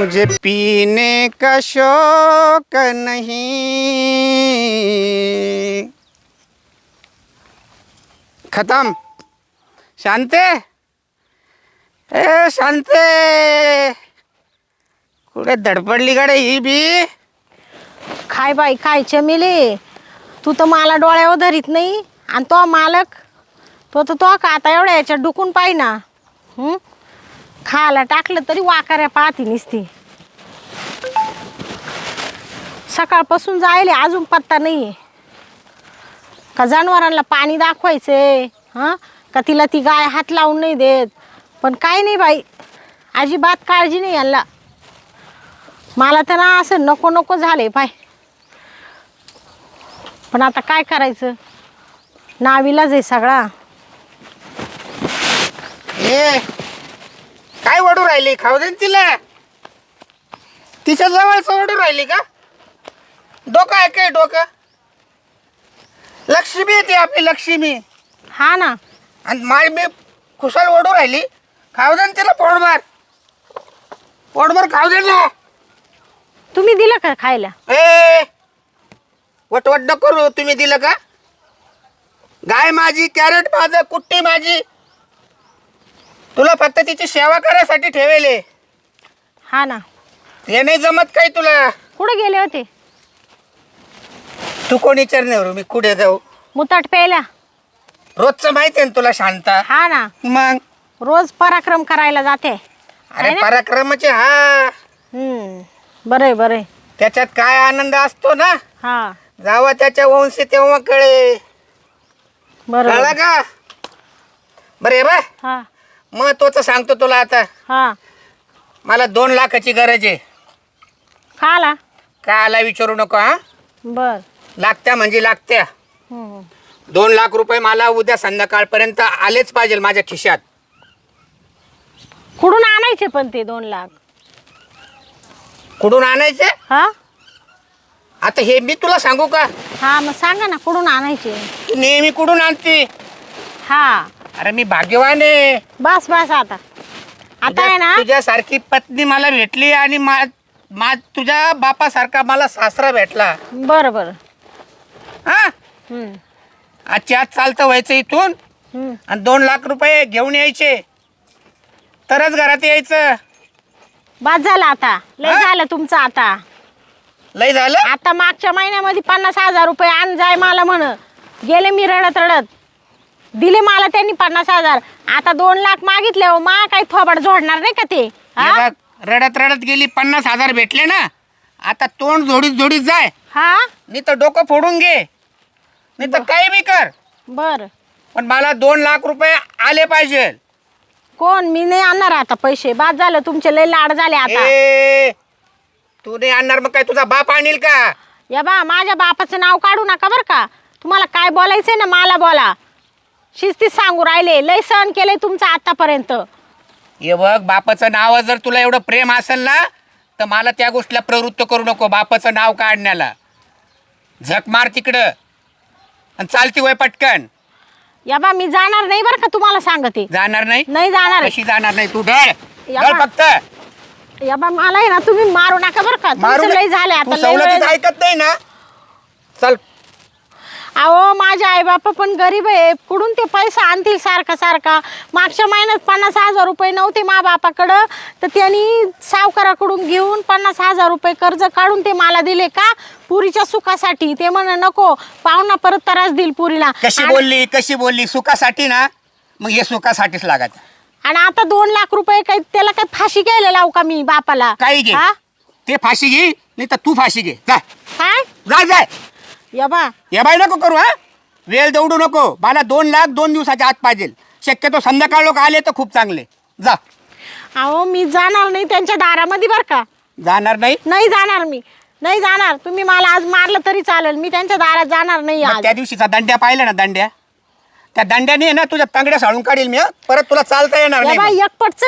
मुझे पीने का शौक नहीं। खत्म। शांते? ए शांते! कुठे धडपडली गाडे ही बी? काय बाई काय चमेली. तू तर मला डोळ्यावर धरीत नाही. आणि तो मालक तो तर तो का आता एवढ्या याच्यात डुकून पाहिना? हं? खायला टाकलं तरी वाकाऱ्या पाहती निसती. सकाळपासून जायले अजून पत्ता नाही का जनावरांना पाणी दाखवायचंय हां? का तिला ती गाय हात लावून नाही देत? पण काय नाही बाई अजिबात काळजी नाही यांना मला तर ना असं नको नको झाले पाय पण आता काय करायचं? नाविलाच आहे सगळा. ए काय वडू राहिली? खाऊ दे ना तिला. तिच्या जवळच वडू राहिली का? डोकं आहे काय डोकं? लक्ष्मी येते आपली लक्ष्मी. हा ना. आणि माय मी खुशाल ओढू राहिली. खाऊ दे ना तिला पोटभर. पोटभर खाऊ दे ना. तुम्ही दिलं का खायला? ए वटवट नको करू तुम्ही दिलं का? गाय माझी कॅरेट माझं कुट्टी माझी. तुला फक्त तिची सेवा करायसाठी ठेवेले. हा ना. हे नाही जमत काही तुला? कुठं गेले होते? तू कोणी विचारणार? मी कुठे जाऊ? मुताट प्यायला. रोजचं माहिती आहे ना तुला शांता? हा ना. मग? रोज पराक्रम करायला जाते. अरे? पराक्रमाचे हा. हम्म. बरंय त्याच्यात काय आनंद असतो ना? हा. जावा त्याच्या वंशी तेव्हा कळे. बरोबर का? बरे बा. हा. महत्वाचं सांगतो तुला आता. हा. मला दोन लाखाची गरज आहे. खाला कायला विचारू नको हा? बर. लागत्या म्हणजे लागत्या. हम्म. दोन लाख रुपये मला उद्या संध्याकाळपर्यंत आलेच पाहिजे माझ्या खिशात. कुठून आणायचे पण ते दोन लाख? कुठून आणायचे? हा? आता हे मी तुला सांगू का? हा मग सांगा ना कुठून आणायचे? तू नेहमी कुठून आणते? हा. अरे मी भाग्यवान आहे. बस बस आता. आता आहे ना? तुझ्यासारखी पत्नी मला भेटली आणि मा मा तुझ्या बापासारखा मला सासरा भेटला. बरं बरं. हा? हम्म. आजची आज चालतं व्हायचं इथून. हम्म. आणि दोन लाख रुपये घेऊन यायचे. तरच घरात यायचं. बाद झालं आता. लय हा? झालं तुमचं आता. लय झालं? आता मागच्या महिन्यामध्ये पन्नास हजार रुपये आण जाय मला म्हण. गेले मी रडत रडत. दिले मला त्यांनी पन्नास हजार. आता दोन लाख मागितले हो मा काही थोबड जोडणार नाही का ते? हे? हा? बघ, रडत रडत गेली पन्नास हजार भेटले ना? आता तोंड जोडीत जोडीत जाय. हा? नाही तर डोकं फोडून घे. नाही तर काही बी कर. बर. पण मला दोन लाख रुपये आले पाहिजे. कोण? मी नाही आणणार आता पैसे. बाद झालं तुमचे लय लाड झाले आता. ए तू नाही आणणार मग काय तुझा बाप आणील का? या बा माझ्या बापाचं नाव काढू नका बरं का. तुम्हाला काय बोलायचंय ना मला बोला. शिस्तीत सांगू राहिले. लय सहन केलंय तुमचं आतापर्यंत. हे बघ बापाचं नाव जर तुला एवढं प्रेम असेल ना तर मला त्या गोष्टीला प्रवृत्त करू नको बापाचं नाव काढण्याला. झक मार तिकडं. आणि चालती वय पटकन. या बा मी जाणार नाही बरं का तुम्हाला सांगते. जाणार नाही? नाही जाणार. कशी जाणार नाही तू? ढळ या ढळ बा. फक्त. या बा मला आहे ना तुम्ही मारू नका बरं का. मारू तुमचं. लय झाले आता लय सवलतीत वेळ- ऐकत नाही ना. चल अहो माझे आई बापा पण गरीब आहे. कुठून ते पैसा आणतील सारखा सारखा? मागच्या महिन्यात पन्नास हजार रुपये नव्हते मा बापाकडं. तर त्यांनी सावकाराकडून घेऊन पन्नास हजार रुपये कर्ज काढून ते मला दिले का? पुरीच्या सुखासाठी. ते म्हण नको पाहुणा परत त्रास देईल पुरीला. कशी आणि- बोलली कशी बोलली? सुखासाठी ना? मग हे सुखासाठीच लागत. आणि आता दोन लाख रुपये काही त्याला काही फाशी घ्यायला लावू का मी बापाला? काही घे. हा? ते फाशी घे नाही तर तू फाशी घे. काय? जाय जाय या बा. नको करू हा. वेळ दौडू नको. मला दोन लाख दोन दिवसाच्या आत पाहिजे. शक्यतो संध्याकाळ लोक आले तर खूप चांगले. जा. अहो मी जाणार नाही त्यांच्या दारामध्ये बरं का. जाणार नाही? नाही जाणार मी. नाही जाणार. तुम्ही मला आज मारलं तरी चालेल. मी त्यांच्या दारात जाणार नाही मग आज. त्या दिवशीचा दंड्या पाहिला ना दंड्या? त्या दंड्याने ना तुझ्या तांगड्या साळून काढील मी हं. परत तुला चालता येणार या नाही बाई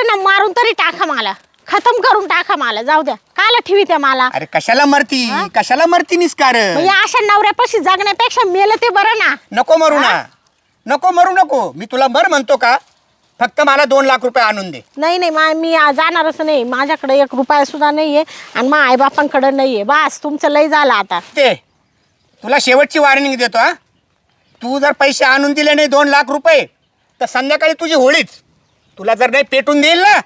ना मारून तरी टाका मला. खतम करून टाका मला जाऊ द्या. काला ठेवी त्या मला. अरे कशाला मरती? कशाला मरती निस्कार? मग या अशा नवऱ्यापाशी जगण्यापेक्षा मेलं ते बरं ना. नको मरू ना. नको मरू नको. मी तुला मर म्हणतो का? फक्त मला दोन लाख रुपये आणून दे. नाही नाही मा मी आ- जाणारच नाही. माझ्याकडे एक रुपया सुद्धा नाही आहे आणि मा आईबापांकडे नाही आहे बस तुमचं लय झालं आता. ते तुला शेवटची वॉर्निंग देतो हा? तू जर पैसे आणून दिले नाही दोन लाख रुपये तर संध्याकाळी तुझी होळीच. तुला जर नाही पेटून देईल ना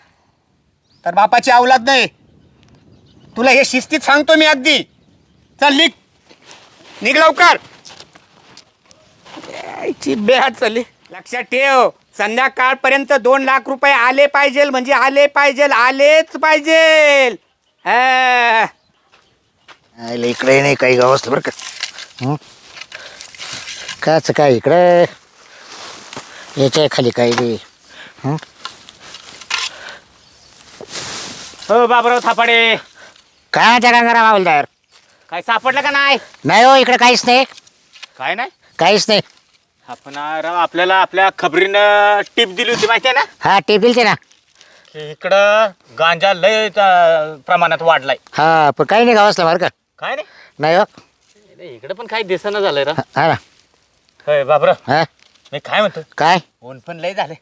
तर बापाची अवलाद नाही. तुला हे शिस्तीत सांगतो मी अगदी. चल निघ. निघ लवकर. यायची बेहात चालली लक्षात ठेव. संध्याकाळपर्यंत दोन लाख रुपये आले पाहिजे म्हणजे आले पाहिजे आलेच पाहिजे. हा. आयला इकडे नाही काही गाव असलं बरं का. हं? काच काय इकडे? याच्या खाली काही नाही हं? हो बाबराव थापाडे. काय त्या गंगाराम हवालदार काय सापडलं का नाही? नाही हो इकडे काहीच नाही. काय नाही? काहीच नाही. आपण राव आपल्याला आपल्या खबरीनं टीप दिली होती माहिती आहे ना? हा टेप दिलते ना. की इकडं गांजा लय अं, प्रमाणात वाढलाय. हा पण काही नाही गाव असलं बरं का. काय नाही? नाही हो. नाही, इकडं पण काही दिसणं झालंय रा. हा ना. होय बाबराव. हा. मी काय म्हणतो? काय? ऊन पण लय झाले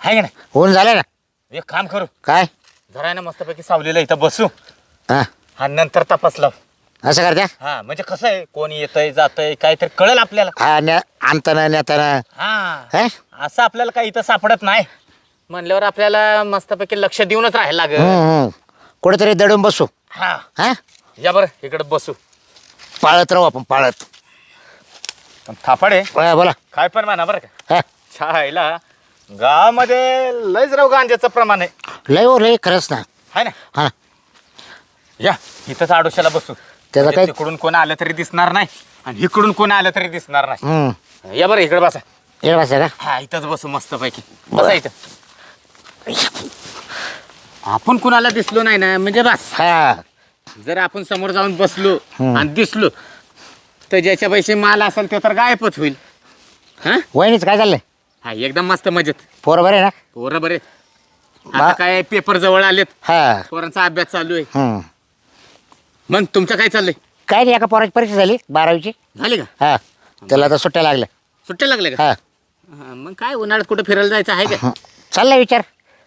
आहे का नाही? होऊन झालं ना. एक काम करू. काय? जरा आहे ना मस्तपैकी सावलीला इथं बसू. हा. आणि नंतर तपास लाव असं करत्या? हा म्हणजे कसं आहे कोण येतंय जातंय काहीतरी कळेल आपल्याला. हा आणताना नेताना. हा. हा? असं आपल्याला काही इथं सापडत नाही. म्हणल्यावर आपल्याला मस्तपैकी लक्ष देऊनच राहायला लागेल. हं, हं. कुठेतरी दडून बसू. हा. हा? या बरं इकडे बसू. पाळत राहू आपण पाळत. पण थापाडे हा, बोला. काय पण म्हणा बरं का. हा. छायला गावामध्ये लयच राव गांजाचं प्रमाण आहे. लय हो लय खरंच ना. हाय ना? हा. या इथंच आडोशाला बसू. त्याचं म्हणजे काय- तिकडून कोण आलं तरी दिसणार नाही आणि इकडून कोण आलं तरी दिसणार हं नाही या बरं इकडे बसा. येड बसा का? हा इथंच बसू मस्त पैकी बसा इथं. आपण कुणाला दिसलो नाही ना म्हणजे बस. हा. जर आपण समोर जाऊन बसलो हम्म. आणि दिसलो तर ज्याच्या पैसे माल असेल ते तर गायबच होईल. हा? वहिनीच काय चाललंय? हा एकदम मस्त मजेत. पोरं बरे ना? पोरं बरे. आता काय पेपर जवळ आलेत. हा. पोरांचा अभ्यास चालू आहे. मग तुमचं काय चाललंय? काय नाही एका पोराची परीक्षा झाली बारावीची. झाली का? हा. त्याला आता सुट्ट्या लागल्या. सुट्ट्या लागल्या का? हा. हा, मग काय उन्हाळ्यात कुठं फिरायला जायचं आहे का. चाललाय विचार.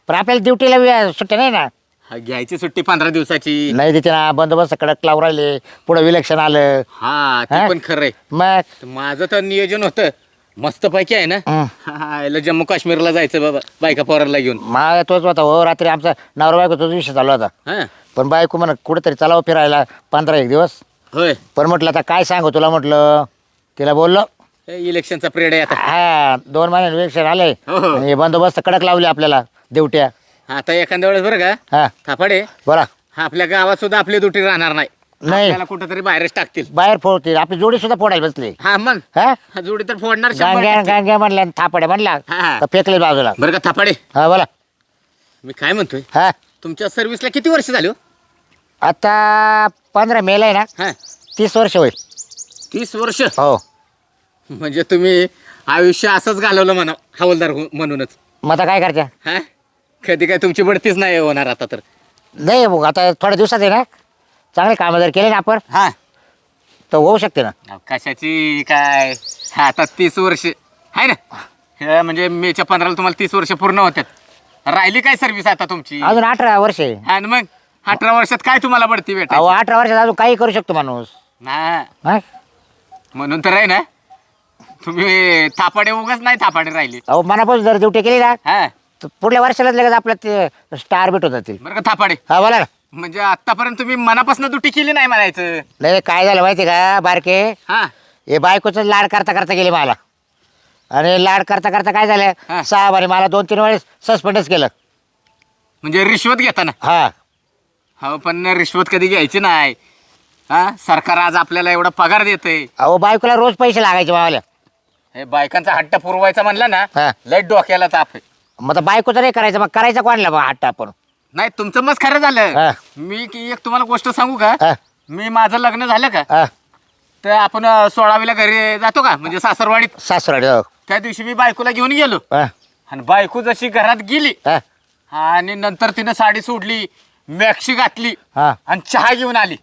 पण आपल्याला ड्युटीला वे- सुट्ट्या नाही ना. हा, घ्यायची सुट्टी पंधरा दिवसाची. नाही देते ना बंदोबस्त कडक लावून राहिले. पुढे विलक्षण आलं. हा ते हा? पण खरंय मग? तर माझं तर नियोजन होतं. मस्त पैकी आहे ना? हं. हा, याला जम्मू काश्मीरला जायचं बाबा बायका पोराला घेऊन. मग तोच होता हो रात्री आमचा नवरा बायको तोच विषय चालू होता. हा. पण बायको म्हणा कुठेतरी चालावं फिरायला पंधरा एक दिवस. होय. पण म्हटलं आता काय सांगू तुला? म्हटलं तिला बोललो. हे इलेक्शनचा पिरियड आहे आता. हा दोन महिन्यांनी विलक्षण आले हो, हो. आणि बंदोबस्त कडक लावले आपल्याला देवट्या. आता एखाद्या वेळेस बरं का हा. थापाडे. बोला. आपल्या गावात सुद्धा आपली दुटी राहणार नाही. नाही. आपल्याला कुठेतरी बाहेरच टाकतील. बाहेर फोडते आपली जोडी सुद्धा फोडायला बसली. हा मग हा? हा जोडी तर फोडणार शंभर गांग्या टक्के. गांग्या म्हणल्या आणि थापड्या म्हणला हा. का फेकले बाजूला. बरं का थापाडे? हा बोला. मी काय म्हणतोय? हा. तुमच्या सर्व्हिसला किती वर्ष झाली हो? आता पंधरा मेला आहे ना? हा. तीस वर्ष होईल. तीस वर्ष? हो. म्हणजे तुम्ही आयुष्य असंच घालवलं म्हणा हवालदार हो- म्हणूनच. मग आता काय करत्या? हा? कधी काय तुमची बढतीच नाही होणार आता तर. नाही आता थोड्या दिवसात आहे ना? चांगले कामं जर केले ना आपण हा. तर होऊ शकते ना. अहो, कशाची काय? हा, आता तीस वर्ष आहे ना? हे म्हणजे मेच्या पंधराला तुम्हाला तीस वर्ष पूर्ण होत्यात. राहिली काय सर्व्हिस आता तुमची? अजून अठरा वर्ष आहे. आणि मग? अठरा वर्षात काय तुम्हाला बढती अहो भेटायची अठरा वर्षात अजून काही करू शकतो माणूस. ना हा? म्हणून तर आहे ना तुम्ही थापाडे उगाच नाही थापाडे राहिले. अहो मनापासून जर ड्युटी केली ना हा. तर पुढल्या वर्षालाच लगेच आपलं ते स्टार भेटून जातील. बरं का थापाडे. हा बोला ना. म्हणजे आतापर्यंत तुम्ही मनापासून दुटी केली नाही म्हणायचं. नाही काय झालं माहिती का बारके? हा. हे बायकोचं लाड करता करता गेले मला. आणि लाड करता करता काय. झालं? सहा बारी मला दोन तीन वेळेस सस्पेंडच केलं. म्हणजे रिश्वत घेताना? हा. हो पण रिश्वत कधी घ्यायची नाही. हा? सरकार आज आपल्याला एवढा पगार देतंय. अहो बायकोला रोज पैसे लागायचे मावाला. हे बायकांचा हट्ट पुरवायचा म्हणला ना हा. लय डोक्याला ताप आहे. मग आता बायकोचं नाही करायचं मग करायचं कोणाला मग हट्ट आपण? नाही तुमचं मस्त खरं हा. झालं मी की एक तुम्हाला गोष्ट सांगू का? मी माझं लग्न झालं का? हा. तर आपण अं, सोळावीला घरी जातो का? म्हणजे सासरवाडीत. सासराडी हो. त्या दिवशी मी बायकोला घेऊन गेलो. हा, आणि बायको जशी घरात गेली हा, आणि नंतर तिनं साडी सोडली मॅक्सी घातली हा, आणि चहा घेऊन आली.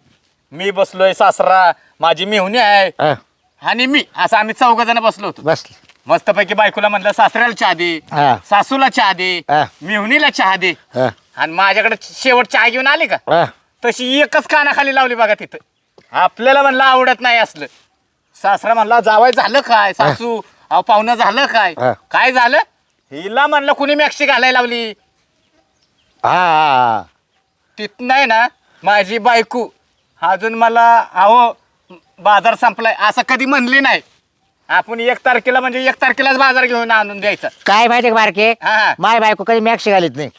मी बसलोय सासरा माझी मेहुणी आहे. हा. आणि मी असं आम्ही चौघ जण बसलो होतो. बस. मस्तपैकी बायकोला म्हणलं सासऱ्याला चहा दे हा. सासूला चहा दे हा. मिहुनीला चहा दे. हा, आणि माझ्याकडे शेवट चहा घेऊन आली का? हा. तशी एकच कानाखाली लावली बघा तिथं. आपल्याला म्हणलं आवडत नाही असलं. सासरा म्हणला जावाय झालं काय सासू? अहो पाहुणं झालं काय? हा. काय झालं? हिला म्हणलं कुणी मॅक्सी घालायला लावली? हा, हा तिथ नाही ना माझी बायको अजून मला अहो बाजार संपलाय. असं कधी म्हणली नाही. आपण एक तारखेला म्हणजे एक तारखेलाच बाजार घेऊन आणून द्यायचा. काय माहिती का बारके हा. माय बायको कधी मॅक्स घालीत नाही.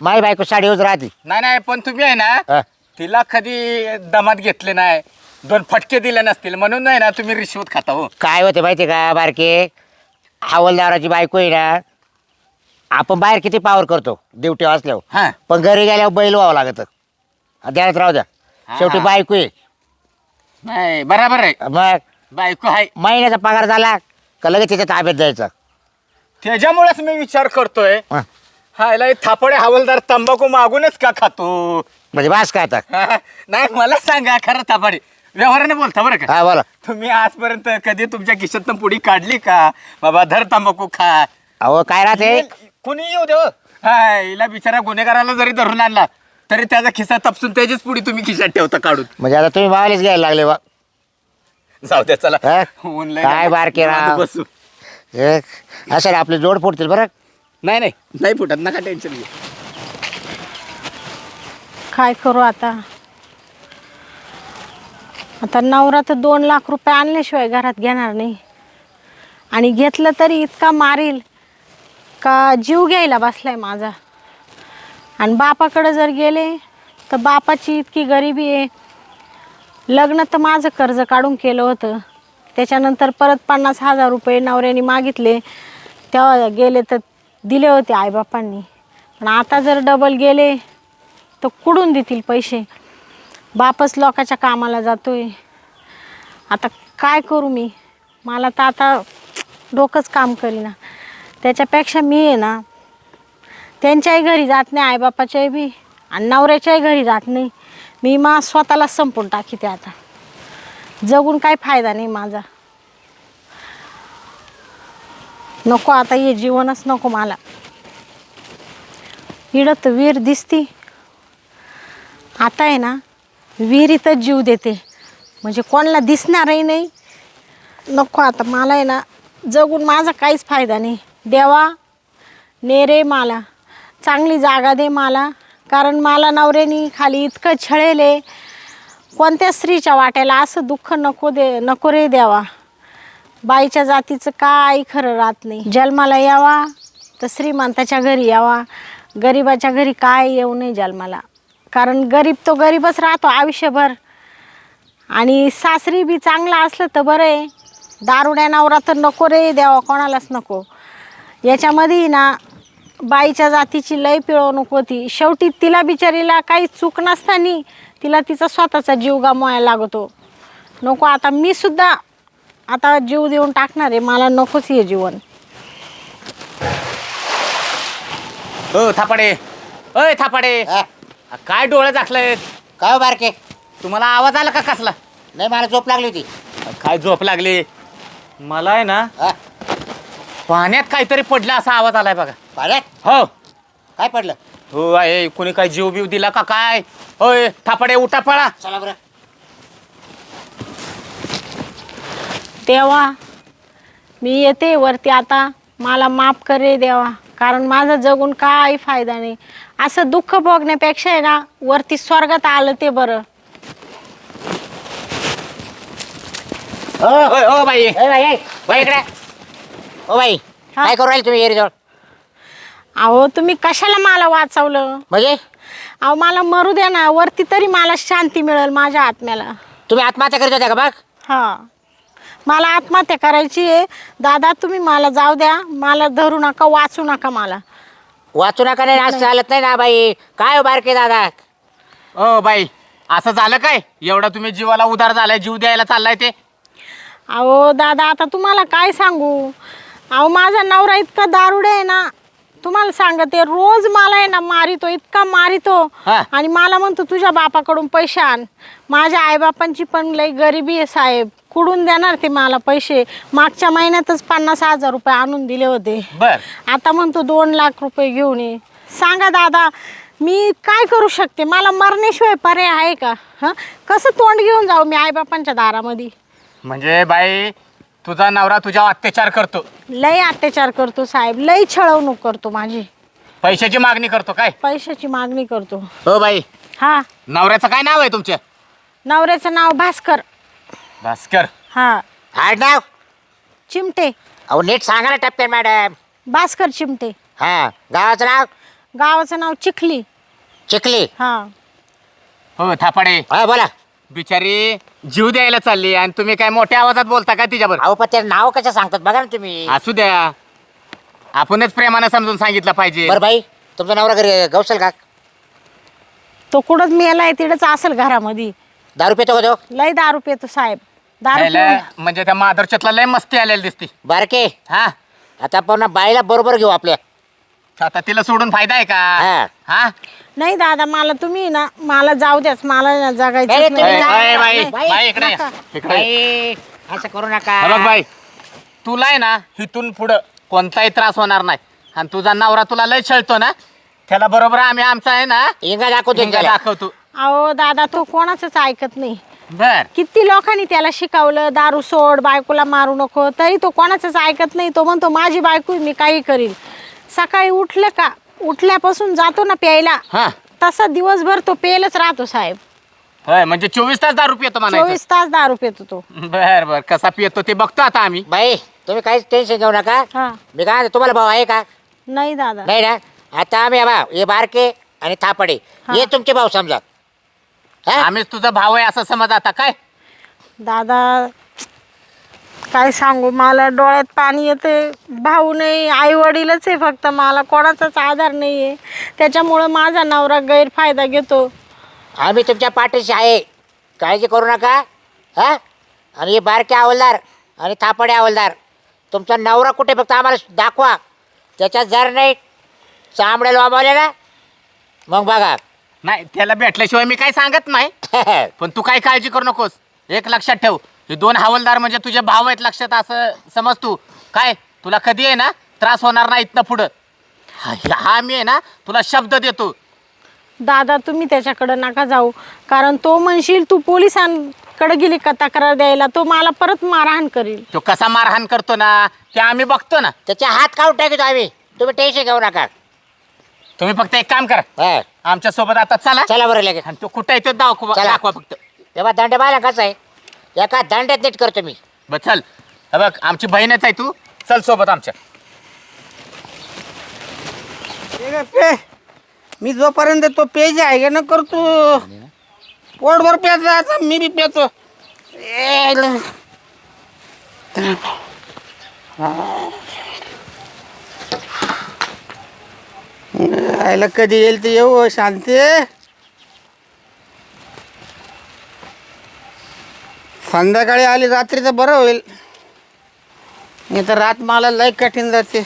माय बायको साडीवर राहते. नाही नाही पण तुम्ही आहे ना. तिला कधी दमात घेतले नाही दोन फटके दिले नसतील म्हणून नाही ना तुम्ही रिश्वत खाता हो. काय होते माहिती का बारके? हवलदाराची बायको आहे ना आपण बाहेर किती पावर करतो ड्युटी असल्यावर. हा. पण घरी गेल्यावर बैल व्हावं लागत. ध्यानात राहू द्या. हा. शेवटी बायको आहे. नाही बराबर आहे. मग? बायको आहे. महिन्याचा पगार झाला का लगेच त्याच्या ताब्यात जायचा? त्याच्यामुळेच मी विचार करतोय हा. हायला हे थापडे हवालदार तंबाखू मागूनच का खातो? म्हणजे बास का आता? नाही मला सांगा खरं थापाडे. व्यवहाराने बोलता बरं का? हा बोला. तुम्ही आजपर्यंत कधी तुमच्या खिशातनं पुडी काढली का? बाबा धर तंबाखू खा. अहो काय राहते? कुणी येऊ देव हाय हिला बिचारा गुन्हेगाराला जरी धरून आणला तरी त्याचा खिसा तपसून त्याचीच पुडी तुम्ही खिशात ठेवता काढून. म्हणजे आता तुम्ही मावालीच घ्यायला लागले बा. जाऊ द्या चला. हा? काय बारके निवांत राव. बसू. हे, असं आपले जोड फुटतील बरं. नाही नाही. नाही फुटत नका टेन्शन घेऊ. काय करू आता? आता नवरा तर दोन लाख रुपये आणल्याशिवाय घरात घेणार नाही. आणि घेतलं तरी इतका मारील का जीव घ्यायला बसलाय माझा. आणि बापाकडे जर गेले तर बापाची इतकी गरिबी आहे. लग्न तर माझं कर्ज काढून केलं होतं. त्याच्यानंतर परत पन्नास हजार रुपये नवऱ्याने मागितले. तेव्हा गेले तर दिले होते आईबापांनी. पण आता जर डबल गेले तर कुडून देतील पैसे? बापच लोकाच्या कामाला जातोय. आता काय करू मी? मला तर आता डोकंच काम करीना. त्याच्यापेक्षा मी आहे ना त्यांच्याही घरी जात नाही आईबापाच्याही बी आणि नवऱ्याच्याही घरी जात नाही. मी मा स्वतःला संपून टाकी ते आता. जगून काही फायदा नाही माझा. नको आता हे जीवनच नको मला. इडत वीर दिसती. आता आहे ना विहिरीतच जीव देते. म्हणजे कोणाला दिसणारही नाही. नको आता मला आहे ना जगून माझा काहीच फायदा नाही. देवा नेरे मला. चांगली जागा दे मला. कारण मला नवऱ्यानी खाली इतकं छळेले. कोणत्या स्त्रीच्या वाट्याला असं दुःख नको दे नको रे द्यावा बाईच्या जातीचं काय खरं राहत नाही. जन्माला यावा तर श्रीमंताच्या घरी यावा. गरिबाच्या घरी काय येऊ नये जन्माला. कारण गरीब तो गरीबच राहतो आयुष्यभर. आणि सासरी बी चांगला असलं तर बरं आहे. दारुड्या नवरा तर नको रे द्यावा कोणालाच नको. याच्यामध्ये ना बाईच्या जातीची लय पिळवणूक होती. शेवटी तिला बिचारीला काही चूक नसताना तिला तिचा स्वतःचा जीव गमवायला लागतो. नको आता मी सुद्धा आता जीव देऊन टाकणार आहे मला नकोच हे जीवन. हो थापाडे. अय थापाडे. हा, काय डोळे झाकलेत काय हो बारके? तुम्हाला आवाज आला का कसला? नाही मला झोप लागली होती. काय झोप लागली? मला आहे ना हा, पाण्यात काहीतरी पडलं असा आवाज आलाय बघा. पाण्यात? हो. काय पडलं? हो आहे. कोणी काय जीव बिव दिला का काय? होय थापाडे उठा पळा. चला बरं. देवा. मी येते वरती आता. मला माफ कर रे देवा. कारण माझं जगून काही फायदा नाही. असं दुःख भोगण्यापेक्षा आहे ना वरती स्वर्गात आलं ते बरं. हो होय हो बाई. ए बाई ए, बाई इकडे. ओ बाई हा? काय करू राहिले तुम्ही एरीजवळ? अहो तुम्ही कशाला मला वाचवलं? म्हणजे? अहो मला मरू द्या ना. वरती तरी मला शांती मिळेल माझ्या आत्म्याला. तुम्ही आत्महत्या करीत होत्या का बघ हां. मला आत्महत्या करायची आहे. दादा तुम्ही मला जाऊ द्या. मला धरू नका वाचू नका मला. वाचू नका नाही आज चालत नाही ना बाई. काय हो बारके दादा? हो बाई असं झालं काय? एवढा तुम्ही जीवाला उधार झालाय जीव द्यायला चाललाय ते? अहो दादा आता तुम्हाला काय सांगू? अहो माझा नवरा इतका दारुडे आहे ना. तुम्हाला सांगते रोज मला आहे ना मारितो इतका मारितो. हा. आणि मला म्हणतो तुझ्या बापाकडून पैसे आण. माझ्या आईबापांची पण लई गरिबी आहे साहेब. कुठून देणार ते मला पैसे? मागच्या महिन्यातच पन्नास हजार रुपये आणून दिले होते. बर. आता म्हणतो दोन लाख रुपये घेऊन ये. सांगा दादा मी काय करू शकते? मला मरण्याशिवाय पर्याय आहे का? हां? कसं तोंड घेऊन जाऊ मी आईबापांच्या दारामध्ये? म्हणजे बाई तुझा नवरा तुझ्यावर अत्याचार करतो. लय अत्याचार करतो साहेब लय छळवणूक करतो माझी. पैशाची मागणी करतो काय? पैशाची मागणी करतो. हो बाई. हा. नवऱ्याचं काय नाव आहे तुमच्या नवऱ्याचं नाव भास्कर. भास्कर. हा. हाड नाव? चिमटे. अहो नीट सांगा ना टप्प्यात मॅडम. भास्कर चिमटे. हा. गावाचं नाव? गावाचं नाव चिखली. चिखली. हा. हो थापाडे. हा बोला. बिचारी जीव द्यायला चालली आणि तुम्ही काय मोठ्या आवाजात बोलता का तिच्यावर? अहो पण ते नाव कसं सांगतात बघा ना तुम्ही. असू द्या. आपणच प्रेमानं समजून सांगितलं पाहिजे. बरं बाई तुमचा नवरा घरी गवसल का? तो कुठंच मेलाय तिथंच असेल घरामध्ये. दारू पितो का तो? लय दारू पितो साहेब. दारू त्याला- पिऊन म्हणजे त्या माधरच्यातला लय मस्ती आलेली दिसती. बारके. हा. आता आपण बाईला बरोबर घेऊ आपल्या. आता तिला सोडून फायदा आहे का हा. हा नाही दादा मला तुम्ही ना मला जाऊ द्याच मला ना जगायचं नाही, तुम्ही ए, जा. ए, बाई बाई, बाई इकडे ये. नका. इकडे ये. बाई असं करू नका हे बघ बाई तुला आहे ना इथून पुढं कोणताही त्रास होणार नाही आणि तुझा नवरा तुला लय छळतो ना त्याला बरोबर आम्ही आमचा आहे ना इंगा दाखवतो हिंगा त्याला. दाखवतो अहो दादा तो कोणाचंच ऐकत नाही बर किती लोकांनी त्याला शिकवलं दारू सोड बायकोला मारू नको तरी तो कोणाचंच ऐकत नाही तो म्हणतो माझी बायको आहे, मी काही करील सकाळी उठलं का? उठल्यापासून जातो ना प्यायला. हा. तसा दिवसभर तो पेलच राहतो साहेब. होय म्हणजे चोवीस तास दारू पितो म्हणायचं. चोवीस तास दारू पितो तो. बर बर. कसा पितो ते बघतो आता आम्ही. बाई तुम्ही काहीच टेन्शन घेऊ नका. हा. मी काय म्हणतो, तुम्हाला भाऊ आहे का? नाही दादा. नाही ना? आता आम्ही बा हे बारके आणि थापडे. हा. तुमचे भाऊ समजा. हा? आम्हीच तुझा भाव आहे असं समज आता. काय? दादा काय सांगू मला डोळ्यात पाणी येते. भाऊ नाही आई वडीलच आहे फक्त. मला कोणाचाच आधार नाही आहे त्याच्यामुळं माझा नवरा गैरफायदा घेतो. आम्ही तुमच्या पाठीशी आहे. काळजी करू नका. हा? आणि हे बारके हवलदार आणि थापडे हवलदार तुमचा नवरा कुठे फक्त आम्हाला दाखवा. त्याच्यात जर नाही चांबड्याला वाबवले ना मग बघा. नाही त्याला भेटल्याशिवाय मी काय सांगत नाही. पण तू काय काळजी करू नकोस. एक लक्षात ठेव. हे दोन हवालदार म्हणजे तुझे भाव आहेत लक्षात असं समज तू. काय? तुला कधी आहे ना त्रास होणार नाही इथनं पुढं. हा हा मी आहे ना तुला शब्द देतो. दादा तुम्ही त्याच्याकडं नका जाऊ. कारण तो म्हणशील तू पोलिसांकडे गेली का तक्रार द्यायला? तो मला परत मारहाण करील. तो कसा मारहाण करतो ना ते आम्ही बघतो ना. त्याचे हात काढून टाकतो आम्ही. तुम्ही टेन्शन घेऊ नका. तुम्ही फक्त एक काम करा. हा. आमच्यासोबत आता चला. चला बरं लगेच. आणि तो कुठं आहे तो दाखवा चला. दाखवा फक्त. तेव्हा दंड पाहिला कसं आहे? एका दंड्यात नीट करतो मी. बर चल. हे बघ आमची बहीणच आहे तू. चल सोबत आमच्या. ते काय पे. मी जोपर्यंत तो पेज आहे का ना करतो. पोटभर प्यायचा आता मी बी पेतो. ए, ल- आयला कधी येईल ते येऊ शांती. संध्याकाळी आली रात्रीचं बरं होईल. नाही तर रात मला लय कठीण जाते.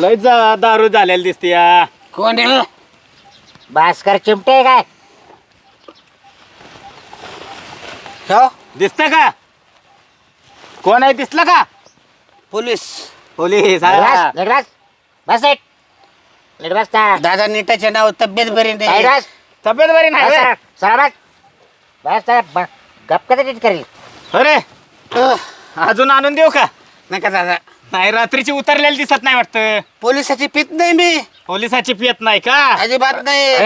लय दारू झालेली दिसते या. कोण आहे भास्कर चिमटे काय? हो? दिसत का? कोण आहे? दिसलं का? पोलीस. पोलीस बस, नीट बस. बस नीट. नीट बस ना. दादा नीटाचे नाव तब्येत बरी नाही. बस. तब्येत बरी बस नाही बस. बस ब- गप कधी नीट करील? अरे अह, अजून आणून देऊ का? नका दादा. नाही रात्रीची उतरलेली दिसत नाही वाटतं. पोलिसाची पित नाही मी. पोलिसाची पियत नाही का? अजिबात ए, नाही.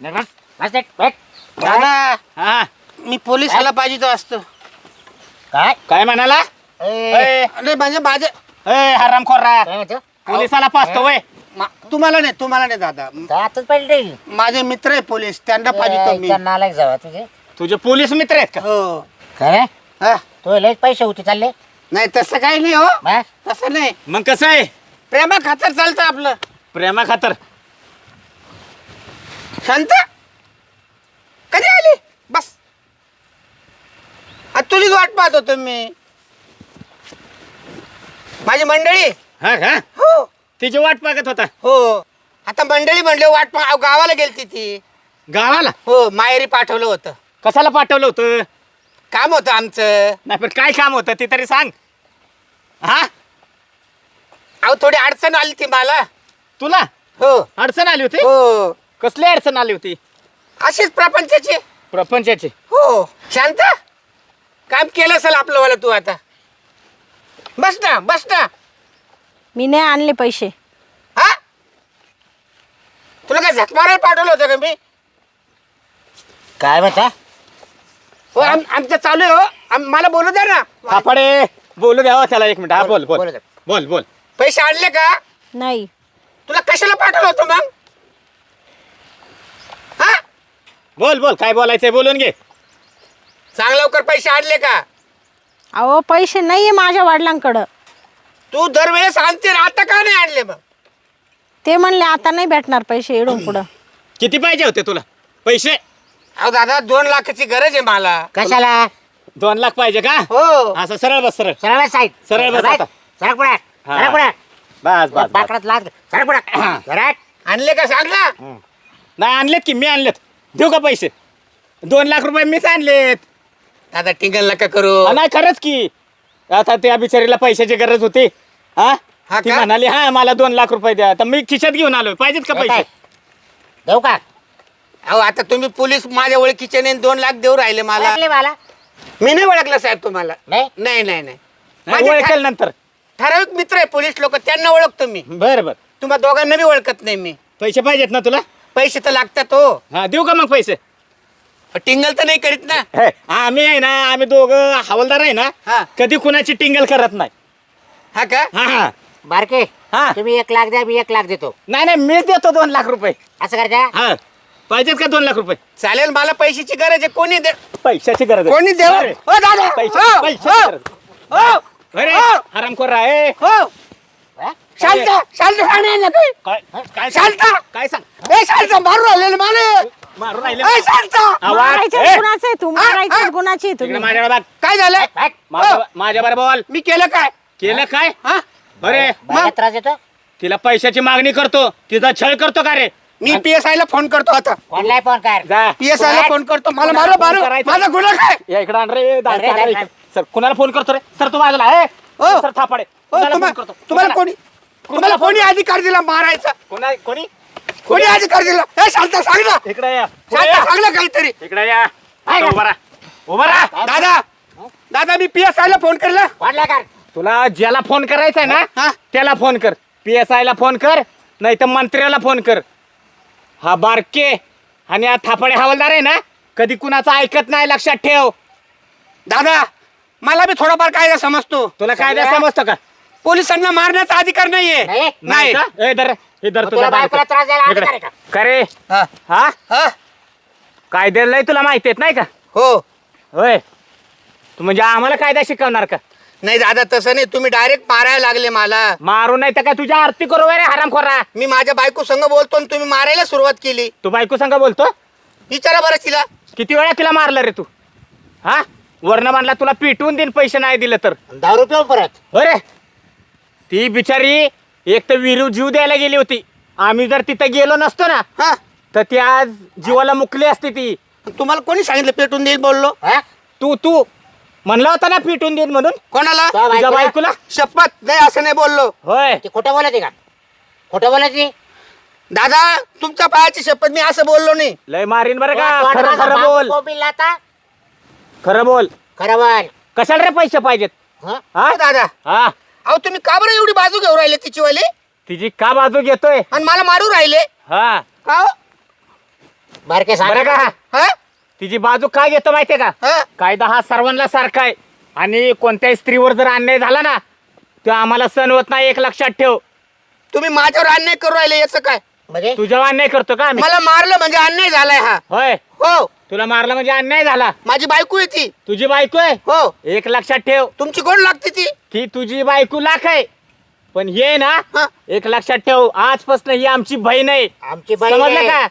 नीट बस. बस नीट, बैठ. दादा. हा. मी पोलिसाला पाहिजे तो असतो. काय? काय म्हणाला? ए, ए, नाही म्हणजे माझे ए, हरामखोरा काय म्हणतो? पोलिसाला पाचतो वय. मा- तुम्हाला नाही तुम्हाला नाही दादा. काय आताच पडले. माझे मित्र आहे पोलीस त्यांना पाहिजे तो मी. नालायक जावा तुझे. तुझे पोलीस मित्र आहेत का? हो. काय? हा. तू लयच पैसे होते चालले. नाही तसं काही नाही हो. बस तसं नाही. मग कसं आहे? प्रेमा खातर चालतं आपलं. प्रेमा खातर शांत कधी आली बस तुझीच वाट पाहत होतो मी माझी मंडळी? हा का? हो. तिची वाट पाहत होता. हो. आता मंडळी म्हणले वाट पा अहो, गावाला गेलती ती. गावाला? हो माहेरी पाठवलं होतं. कशाला पाठवलं होतं? काम होतं आमचं. नाही पण काय काम होतं ते तरी सांग. हा? अहो थोडी अडचण आली ती मला. तुला? हो. अडचण आली होती? हो. कसली अडचण आली होती? अशीच प्रपंचाची. प्रपंचाची. हो. शांत? काम केलं असेल आपलं वाला तू आता. बस ना बस ना. मी नाही आणले पैसे. हा? तुला काय झक मारायला पाठवलं होतं का मी? काय म्हणता हो आम- आमचं चालू आहे हो. आम- मला बोलू द्या ना. थापाडे बोलू द्यावा त्याला एक मिनिट. हा बोल बोल. बोलू दे. बोल बोल. पैसे आणले का? नाही. तुला कशाला पाठवलं होतं मग? हा? बोल बोल. काय बोलायचंय बोलून घे. सांग लवकर पैसे आणले का? अहो पैसे नाही आहे माझ्या वडिलांकडं. तू दरवेळेस आणते ना, आता का नाही आणले मग? ते म्हणले आता नाही भेटणार पैसे इडून पुढं. किती पाहिजे होते तुला? पैसे? अहो दादा दोन लाखाची गरज आहे मला. कशाला? दोन लाख पाहिजे का? हो. असं सरळ बस सरळ. सरळ साईड सरळ बस आता. सरळ पुढे. हा. सरळ पुढे. बस बस बस. बाकडात लाग सरळ पुढे. सरळ. आणले का? सांग ना. नाही आणलेत की मी आणलेत. देऊ का पैसे? दोन लाख रुपये मीच आणलेत. दादा टिंगल नका करू. हा, नाही खरंच की. आता त्या बिचारीला पैशाची गरज होती. हा? हा ती का? म्हणाली हा मला दोन लाख रुपये द्या. तर मी खिशात घेऊन आलोय. पाहिजेत का पैसे? देऊ का? अहो आता तुम्ही पोलीस माझ्या ओळखीचे नाही दोन लाख देऊ राहिले मला. मला मी नाही ओळखलं साहेब तुम्हाला. नाही? नाही नाही नाही. नाही, माझे ओळखेल नंतर. ठराविक मित्र आहे पोलीस लोक त्यांना ओळखतो मी. बर बर. तुम्हा दोघांना बी ओळखत नाही मी. पैसे पाहिजेत ना तुला? पैसे तर लागतात हो. हा देऊ का मग पैसे? टिंगल तर नाही करीत ना. हे, आम्ही आहे ना आम्ही दोघं हवालदार आहे ना हा. कधी कुणाची टिंगल करत नाही. हा का? हा हा. बारके हा. तुम्ही एक लाख द्या मी एक लाख देतो. नाही नाही मीच देतो दोन लाख रुपये. असं करता? हा. पाहिजेत का दोन लाख रुपये? चालेल मला पैशाची गरज आहे. कोणी दे पैशाची गरज आहे. कोणी देव? अरे, हो दादा. पैशा- हो, पैशाची हो, गरज. हो, अरे हो, हरामखोर आहे. हो. हा? शांत शांत ना. काय काय सांग? शांत. काय सांग? ए शांत मारू राहिलेलं मला मारून राहिले. ए शांत! आवाज. मारायचे ए, गुणाचे आहे तू. मारायचे गुणाची इकडे तुम्ही. माझ्याकडे बघ. काय झालं. माझ्या हो. माझ्या बरोबर बोल. मी केलं काय? केलं काय? हा? अरे बाहेर त्रास देतो? तिला पैशाची मागणी करतो. तिचा छळ करतो का रे? मी पी एस आय ला फोन करतो आता. कोणलाही फोन कर? जा. पी एस आय ला फोन करतो. मला मारू फोन मारू. करायचा. माझा गुन्हा काय? या इकडे आण रे दार- अरे, दार दार- इकडे. सर कुणाला फोन करतो रे? सर तू ए? हो. सर थापाडे. हो, कुणाला तुम्हा- फोन करतो? तुम्हाला? कोणी तुम्हाला कोणी अधिकार दिला मारायचा? कोणा कोणी? कोणी अधिकार दिला? ए शांत सांग ना. इकडे या. शांत. सांग ना काहीतरी. इकडे या. आता उभा राहा. उभा राहा. दादा दादा मी पी एस आय ला फोन केला कोणला कर. तुला ज्याला फोन करायचा आहे हा. ना त्याला फोन कर. पी एस आयला फोन कर नाही तर मंत्र्याला फोन कर. हा बारके आणि हा थापाडे हवालदार आहे ना कधी कुणाचं ऐकत नाही लक्षात ठेव. दादा मला बी थोडाफार कायदा समजतो. तुला काय सगळ्या- समजतं का? पोलिसांना मारण्याचा अधिकार नाहीये. नाही? नाही. का? ए धर हे धर मग तुझा तुला बायकोला त्रास द्यायला इकडे. अधिकार आहे का? का रे? हा, हा? हा, कायद्याला तुला माहिती आहेत नाही का? हो. होय. तू म्हणजे आम्हाला कायदा शिकवणार का? नाही दादा तसं नाही. तुम्ही डायरेक्ट मारायला लागले मला. मारू नाही तर काय तुझ्या आरती करू रे हरामखोरा? मी माझ्या बायको संग बोलतो आणि तुम्ही मारायला सुरुवात केली. तू बायको संग बोलतो? विचारा बरं तिला. किती वेळा तिला मारलं रे तू? हा? वर्ण मानला तुला पिटवून देईन पैसे नाही दिलं तर. दारू पिऊन परत. अरे ती बिचारी एक तर विरू जीव द्यायला गेली होती. आम्ही जर तिथं गेलो नसतो ना हा. तर ती आज जीवाला मुकली असती ती. तुम्हाला कोणी सांगितलं पेटून देईल बोललो? हा? तू तू. म्हणला होता ना पिटून देईन म्हणून. कोणाला? तुझ्या तुझ्या बायकोला? बायकोला? शपथ नाही असं नाही बोललो. होय. ती खोटं बोलत का? खोटं बोलत ती दादा तुमच्या पायाची शपथ मी असं बोललो नाही. लय मारीन बरं का. खरं खरं बोल. आता. खरं बोल. खरं बोल. कशाला रे पैसे पाहिजेत? हो? दादा. हा? अहो तुम्ही का बरं एवढी बाजू घेऊ राहिले तिची वाली तिची का बाजू घेतोय? आणि मला मारू राहिले? हा. का हो? बारके सांग बरं का? हा? तिची बाजू काय घेतो माहितीये का? हा? कायदा हा सर्वांना सारखा आहे. आणि कोणत्याही स्त्रीवर जर अन्याय झाला ना तो आम्हाला सण होत नाही एक लक्षात ठेव. तुम्ही माझ्यावर अन्याय करू राहिले याचं काय? म्हणजे? तुझ्यावर अन्याय करतो का आम्ही? मला मारलं म्हणजे अन्याय झालाय हा. होय. हो. तुला मारलं म्हणजे अन्याय झाला. माझी बायको आहे ती. तुझी बायको आहे? हो. एक लक्षात ठेव. तुमची कोण लागते ती? की तुझी बायको लाख आहे. पण हे ना हा. एक लक्षात ठेव. आजपासून ही आमची बहीण आहे. आमची बहीण समजलं आहे. का?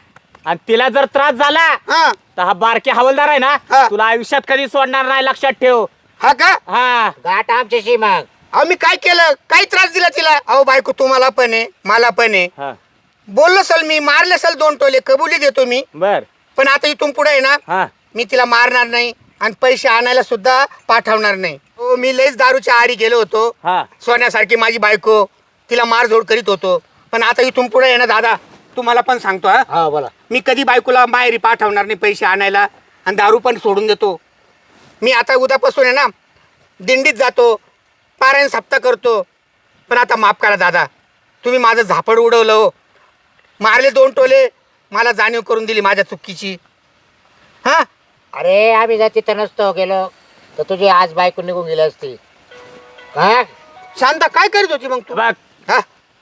आणि तिला जर त्रास झाला हा. तर हा बारके हवालदार आहे ना. तुला आयुष्यात कधी सोडणार नाही लक्षात ठेव. हा का? हा. गाठ आमच्याशी मग. अहो मी काय केलं? काय त्रास दिला तिला? अहो बायको तुम्हाला पण आहे मला पण आहे. हा. बोललो सल मी मारले सल दोन टोले कबुली देतो मी. बर. पण आता इथून पुढे आहे ना मी तिला मारणार नाही आणि पैसे आणायला सुद्धा पाठवणार नाही. हो मी लईच दारूच्या आरी गेलो होतो. हा. सोन्यासारखी माझी बायको तिला मारझोड करीत होतो. पण आता इथून पुढे आहे ना दादा तुम्हाला पण सांगतो हा. हा बोला. मी कधी बायकोला बाहेरी पाठवणार नाही पैसे आणायला आणि दारू पण सोडून देतो. मी आता उद्यापासून आहे ना दिंडीत जातो पारायण सप्ताह करतो. पण आता माफ करा दादा तुम्ही माझं झापड उडवलं हो. मारले दोन टोले मला जाणीव करून दिली माझ्या चुकीची. हां? अरे आम्ही जर तिथं नसतो गेलो. तर तुझी आज बायको निघून गेली असती. काय शांता काय करीत होती मग तू? बघ हा?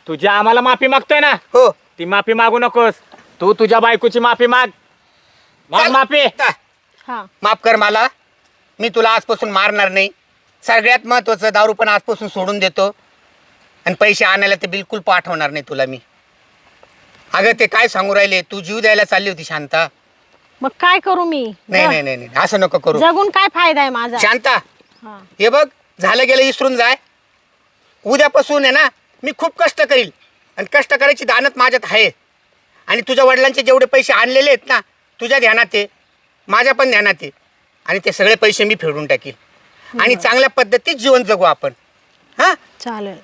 तुझ्या आम्हाला माफी मागतोय ना? हो. ती माफी मागू नकोस. तू तुझ्या बायकोची माफी माग. माग. माफी. हा. माफ कर मला. मी तुला आजपासून मारणार नाही. सगळ्यात महत्त्वाचं दारू पण आजपासून सोडून देतो. आणि पैसे आणायला ते बिलकुल पाठवणार नाही तुला मी. अगं ते काय सांगू राहिले? तू जीव द्यायला चालली होती शांता. मग काय करू मी? नाही नाही नाही नाही, असं नको करू. जगून काय फायदा आहे माझा? शांता हा. हे बघ झालं गेलं इसरून जाय. उद्यापासून आहे ना मी खूप कष्ट करील. आणि कष्ट करायची दानत माझ्यात आहे. आणि तुझ्या वडिलांचे जेवढे पैसे आणलेले आहेत ना तुझ्या ध्यानात आहे. माझ्या पण ध्यानात आहे. आणि ते सगळे पैसे मी फेडून टाकील. आणि चांगल्या पद्धतीत जीवन जगू आपण. हां? चालेल.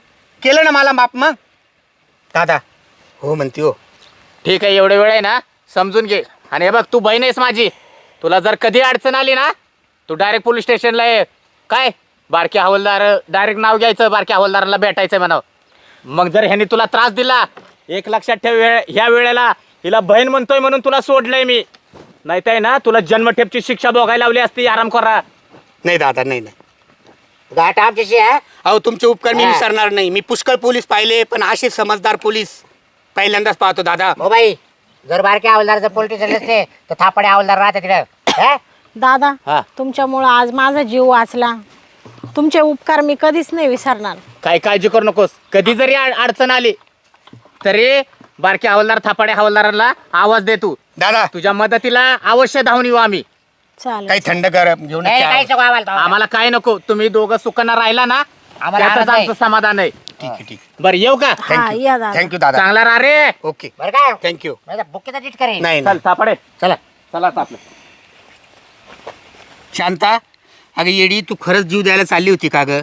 केलं ना मला माप मग? दादा हो म्हणते हो. ठीक आहे एवढे वेळ आहे ना समजून घे. आणि हे बघ तू बहीण आहेस माझी. तुला जर कधी अडचण आली ना तू डायरेक्ट पोलीस स्टेशनला ये. काय? बारके हवालदार डायरेक्ट नाव घ्यायचं बारक्या हवालदाराला भेटायचं म्हणावं. मग जर ह्याने तुला त्रास दिला एक लक्षात ठेव वेळ ह्या वेळेला हिला बहीण म्हणतोय म्हणून तुला सोडलंय मी. नाही तर ना तुला जन्मठेपची शिक्षा भोगायला लावली असती आराम करा. नाही दादा नाही नाही. गाठ आमच्याशी आहे. अहो तुमचे उपकार मी. विसरणार नाही. मी पुष्कळ पोलीस पाहिले पण असे समजदार पोलीस. पहिल्यांदाच पाहतो दादा. हो बाई जर बारके हवालदार जर असते तर थापाडे हवालदार राहते तिकडे. हा? दादा हा. तुमच्यामुळं आज माझा जीव वाचला. तुमचे उपकार मी कधीच नाही विसरणार. काय काळजी करू नकोस. कधी जरी अड- अडचण आली तरी बारके हवालदार थापाडे हवालदाराला आवाज दे तू. दादा. तुझ्या मदतीला अवश्य धावून येऊ आम्ही. चालेल. काही थंड गरम घेऊन नाही, चहा. आम्हाला काय नको? तुम्ही दोघं सुखानं राहिला ना आम्हाला त्यातच आनंद आहे. आमचं समाधान आहे. ठीक आहे ठीक बरं येऊ का? हा थँक्यू या दादा. थँक्यू दादा. चांगला रा रे. ओके. बरं काय थँक्यू नाही चल नाही. थापाडे चला. चला आपलं शांता अगं येडी तू खरंच जीव द्यायला चालली होती का ग?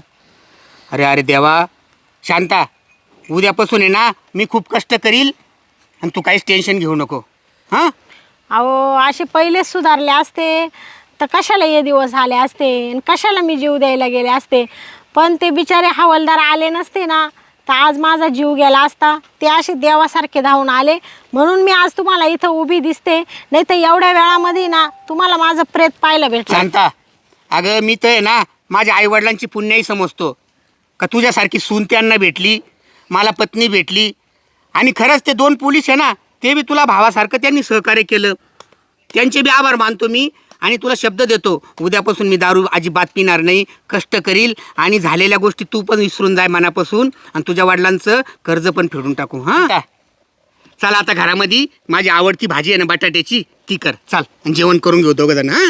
अरे अरे देवा. शांता उद्यापासून आहे ना मी खूप कष्ट करील आणि तू काहीच टेन्शन घेऊ नको. हां? अहो असे पहिलेच सुधारले असते तर कशाला हे दिवस आले असते? आणि कशाला मी जीव द्यायला गेले असते? पण ते बिचारे हवालदार आले नसते ना. तर आज माझा जीव गेला असता. ते असे देवासारखे धावून आले. म्हणून मी आज तुम्हाला इथं उभी दिसते. नाही तर एवढ्या वेळामध्ये ना तुम्हाला माझं प्रेत पाहायला भेटलं. शांता अगं मी तर आहे ना माझ्या आईवडिलांची पुण्याही समजतो. का तुझ्यासारखी सून त्यांना भेटली मला पत्नी भेटली आणि खरंच ते दोन पोलीस आहे ना ते बी तुला भावासारखं त्यांनी सहकार्य केलं. त्यांचे बी आभार मानतो मी. आणि तुला शब्द देतो उद्यापासून मी दारू अजिबात पिणार नाही कष्ट करील आणि झालेल्या गोष्टी तू पण विसरून जाय मनापासून आणि तुझ्या वडिलांचं कर्ज पण फेडून टाकू हां? चला आता घरामध्ये माझी आवडती भाजी आहे ना बटाट्याची ती कर. चाल आणि जेवण करून घेऊ दोघं जण हां?